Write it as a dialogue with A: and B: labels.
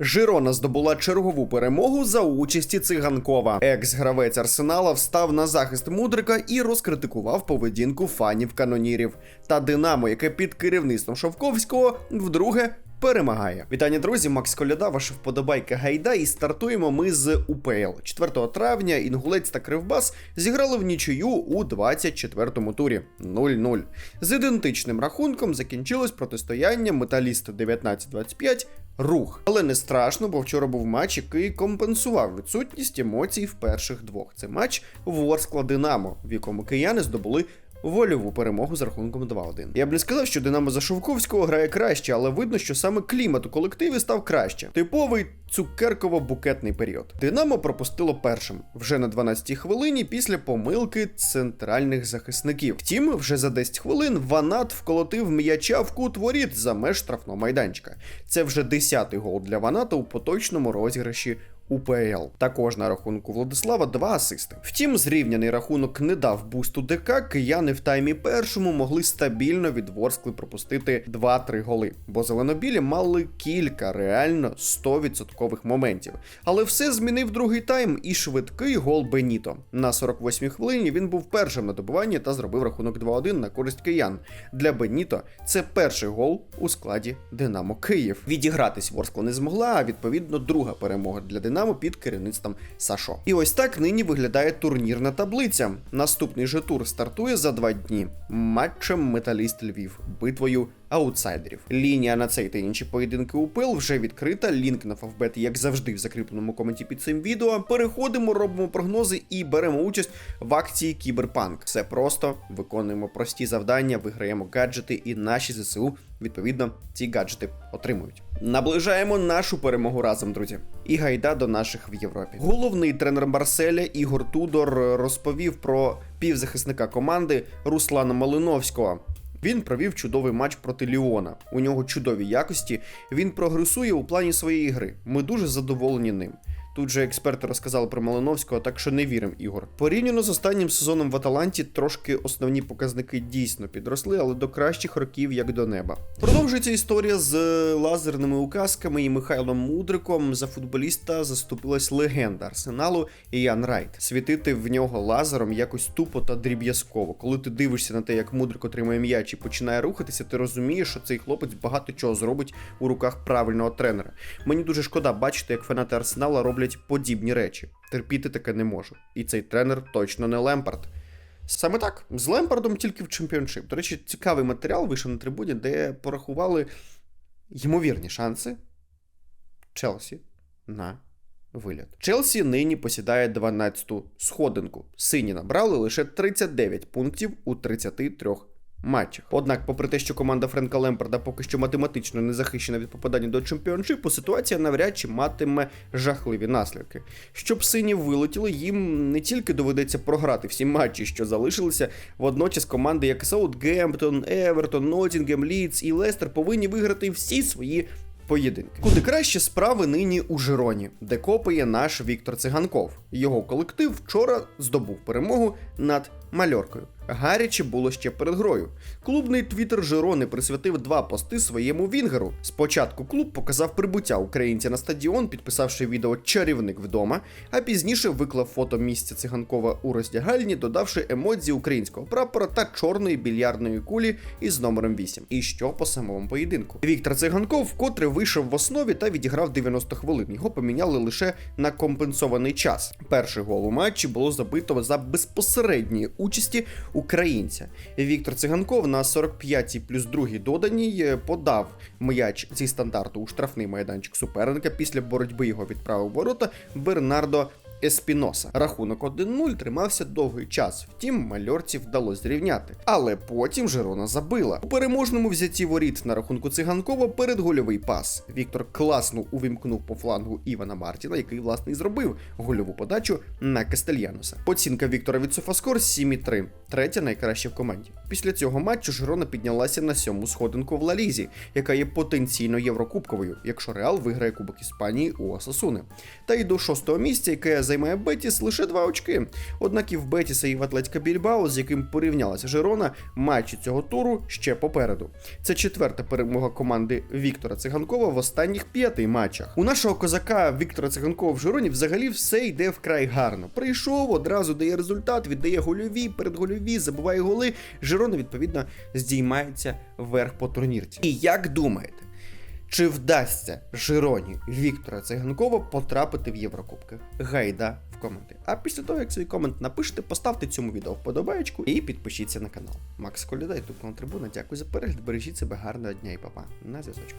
A: Жирона здобула чергову перемогу за участі циганкова. Екс-гравець Арсенала встав на захист Мудрика і розкритикував поведінку фанів канонірів. Та Динамо, яке під керівництвом Шовковського вдруге перемагає. Вітання, друзі! Макс Коляда, ваша вподобайка гайда. І стартуємо ми з УПЛ. 4 травня інгулець та Кривбас зіграли в нічию у 24-му турі 0-0. З ідентичним рахунком закінчилось протистояння металіста 19-25 рух. Але не страшно, бо вчора був матч, який компенсував відсутність емоцій в перших двох. Це матч Ворскла Динамо, в якому кияни здобули. Вольову перемогу з рахунком 2-1. Я б не сказав, що Динамо за Шовковського грає краще, але видно, що саме клімат у колективі став краще. Типовий цукерково-букетний період. Динамо пропустило першим вже на 12-й хвилині після помилки центральних захисників. Втім, вже за 10 хвилин Ванат вколотив м'яча в кут воріт за меж штрафного майданчика. Це вже 10-й гол для Ваната у поточному розіграші УПЛ. Також на рахунку Владислава два асисти. Втім, зрівняний рахунок не дав бусту ДК. Кияни в таймі першому могли стабільно від Ворскли пропустити 2-3 голи, бо зеленобілі мали кілька реально 100% моментів. Але все змінив другий тайм і швидкий гол Беніто. На 48-й хвилині він був першим на добуванні та зробив рахунок 2-1 на користь киян. Для Беніто це перший гол у складі Динамо Київ. Відігратись Ворскла не змогла, а відповідно друга перемога для Динамо. Динамо під керівництвом Сашо. І ось так нині виглядає турнірна таблиця. Наступний же тур стартує за два дні матчем Металіст Львів, битвою аутсайдерів. Лінія на цей та інші поєдинки УПЛ вже відкрита. Лінк на Фавбет, як завжди, в закріпленому коменті під цим відео. Переходимо, робимо прогнози і беремо участь в акції Кіберпанк. Все просто виконуємо прості завдання, виграємо гаджети, і наші ЗСУ відповідно ці гаджети отримують. Наближаємо нашу перемогу разом, друзі. І гайда до наших в Європі. Головний тренер Марселя Ігор Тудор розповів про півзахисника команди Руслана Малиновського. Він провів чудовий матч проти Ліона. У нього чудові якості. Він прогресує у плані своєї гри. Ми дуже задоволені ним. Тут же експерти розказали про Малиновського, так що не віримо, Ігор. Порівняно з останнім сезоном в Аталанті, трошки основні показники дійсно підросли, але до кращих років як до неба. Продовжується історія з лазерними указками і Михайлом Мудриком. За футболіста заступилась легенда арсеналу Іян Райт. Світити в нього лазером якось тупо та дріб'язково. Коли ти дивишся на те, як Мудрик отримує м'яч і починає рухатися, ти розумієш, що цей хлопець багато чого зробить у руках правильного тренера. Мені дуже шкода бачити, як фанати арсенала роблять подібні речі. Терпіти таке не можу. І цей тренер точно не Лемпард. Саме так, з Лемпардом тільки в чемпіоншип. До речі, цікавий матеріал вийшов на трибуні, де порахували ймовірні шанси Челсі на виліт. Челсі нині посідає 12-ту сходинку. Сині набрали лише 39 пунктів у 33 матчах. Однак, попри те, що команда Френка Лемпарда поки що математично не захищена від попадання до чемпіоншипу, ситуація навряд чи матиме жахливі наслідки. Щоб сині вилетіли, їм не тільки доведеться програти всі матчі, що залишилися, водночас команди, як Саутгемптон, Евертон, Ноттінгем, Лідс і Лестер повинні виграти всі свої. Поєдинки. Куди краще справи нині у Жироні, де копає наш Віктор Циганков. Його колектив вчора здобув перемогу над Мальоркою. Гаряче було ще перед грою. Клубний твіттер Жирони присвятив два пости своєму Вінгеру. Спочатку клуб показав прибуття українця на стадіон, підписавши відео Чарівник вдома, а пізніше виклав фото місця циганкова у роздягальні, додавши емодзі українського прапора та чорної більярдної кулі із номером 8. І що по самому поєдинку. Віктор Циганков вкотре вийшов в основі та відіграв 90 хвилин. Його поміняли лише на компенсований час. Перший гол у матчі було забито за безпосередньої участі українця. Віктор Циганков на 45-й плюс 2 доданій подав м'яч зі стандарту у штрафний майданчик суперника. Після боротьби його відправив ворота Бернардо. Еспіноса. Рахунок 1-0 тримався довгий час, втім, мальорці вдалося зрівняти. Але потім Жирона забила. У переможному взятті воріт на рахунку циганкова передгольовий пас. Віктор класно увімкнув по флангу Івана Мартіна, який, власне, і зробив гольову подачу на Кастельянуса. Оцінка Віктора від Софаскор 7,3, третя найкраща в команді. Після цього матчу Жирона піднялася на сьому сходинку в Лалізі, яка є потенційно єврокубковою, якщо Реал виграє Кубок Іспанії у Осасуни. Та й до шостого місця, яке займає Бетіс лише два очки. Однак і в Бетіса, і в Атлетіка Більбао, з яким порівнялася Жирона, матчі цього туру ще попереду. Це четверта перемога команди Віктора Циганкова в останніх п'яти матчах. У нашого козака Віктора Циганкова в Жироні взагалі все йде вкрай гарно. Прийшов, одразу дає результат, віддає гольові, передгольові, забуває голи. Жирона, відповідно, здіймається вверх по турнірці. І як думаєте? Чи вдасться Жироні Віктора Циганкова потрапити в Єврокубки? Гайда в коменти. А після того, як свій комент напишете, поставте цьому відео вподобаєчку і підпишіться на канал. Макс Колідай, тут на Трибуна. Дякую за перегляд. Бережіть себе гарного дня і папа. На зв'язочку.